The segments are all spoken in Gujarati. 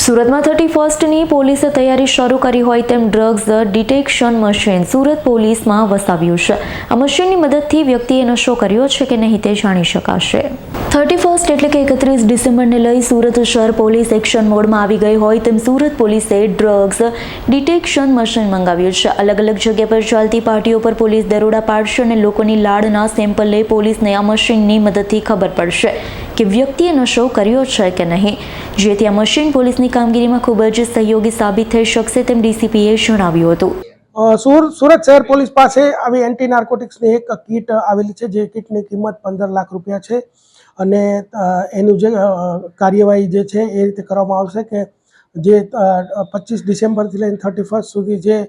સુરતમાં થર્ટી ફર્સ્ટની પોલીસે તૈયારી શરૂ કરી હોય તેમ ડ્રગ્સ ડિટેક્શન મશીન સુરત પોલીસમાં વસાવ્યું છે. આ મશીનની મદદથી વ્યક્તિએ નશો કર્યો છે કે નહીં તે જાણી શકાશે. થર્ટી ફર્સ્ટ એટલે કે એકત્રીસ ડિસેમ્બરને લઈ સુરત શહેર પોલીસ એક્શન મોડમાં આવી ગઈ હોય તેમ સુરત પોલીસે ડ્રગ્સ ડિટેક્શન મશીન મંગાવ્યું છે. અલગ અલગ જગ્યા પર ચાલતી પાર્ટીઓ પર પોલીસ દરોડા પાડશે અને લોકોની લાડના સેમ્પલ લઈ પોલીસને આ મશીનની મદદથી ખબર પડશે. કે વ્યક્તિએ નશો કર્યો છે કે નહીં. જેથી આ મશીન પોલીસની કામગીરીમાં ખૂબ જ સહયોગી સાબિત થઈ શકશે તેમ ડીસીપીએ જણાવ્યું હતું. સુર- સુરત શહેર પોલીસ પાસે આવી એન્ટી નાર્કોટિક્સની એક કીટ આવેલી છે, જે કીટની કિંમત પંદર લાખ રૂપિયા છે. અને એનું જે કાર્યવાહી જે છે, એ રીતે કરવામાં આવશે કે જે પચીસ ડિસેમ્બરથી લઈને થર્ટી ફર્સ્ટ સુધી જે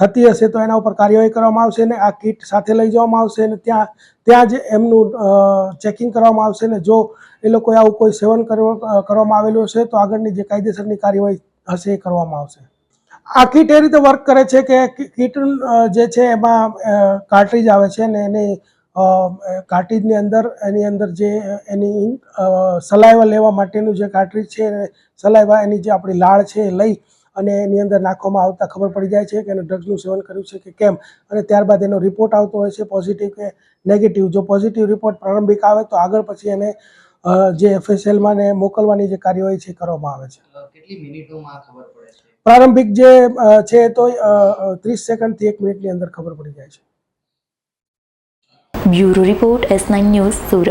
થતી હશે તો એના ઉપર કાર્યવાહી કરવામાં આવશે ને આ કીટ સાથે લઈ જવામાં આવશે ને ત્યાં ત્યાં જ એમનું ચેકિંગ કરવામાં આવશે ને જો એ લોકોએ આવું કોઈ સેવન કરવા- કરવામાં આવેલું હશે તો આગળની જે કાયદેસરની કાર્યવાહી હશે એ કરવામાં આવશે. આ કીટ એ રીતે વર્ક કરે છે કે કી- કીટ જે છે એમાં કાર્ટ્રીજ આવે છે ને એની કાર્ટ્રીજની અંદર, એની અંદર જે, એની સલાઈવા લેવા માટેનું જે કાર્ટ્રીજ છે સલાઈવા એની જે આપણી લાળ છે એ લઈ અને એની અંદર નાખવામાં આવતા ખબર પડી જાય છે કે એને ડ્રગ્સનું સેવન કર્યું છે કે કેમ. અને ત્યારબાદ એનો રિપોર્ટ આવતો હોય છે પોઝિટિવ કે નેગેટિવ જો પોઝિટિવ રિપોર્ટ પ્રારંભિક આવે તો આગળ પછી એને જે એફએસએલમાં ને મોકલવાની જે કાર્યવાહી છે એ કરવામાં આવે છે. કેટલી મિનિટોમાં ખબર પડે છે? પ્રારંભિક જે છે તો ત્રીસ સેકન્ડથી એક મિનિટની અંદર ખબર પડી જાય છે. Bureau report S nine news Surat.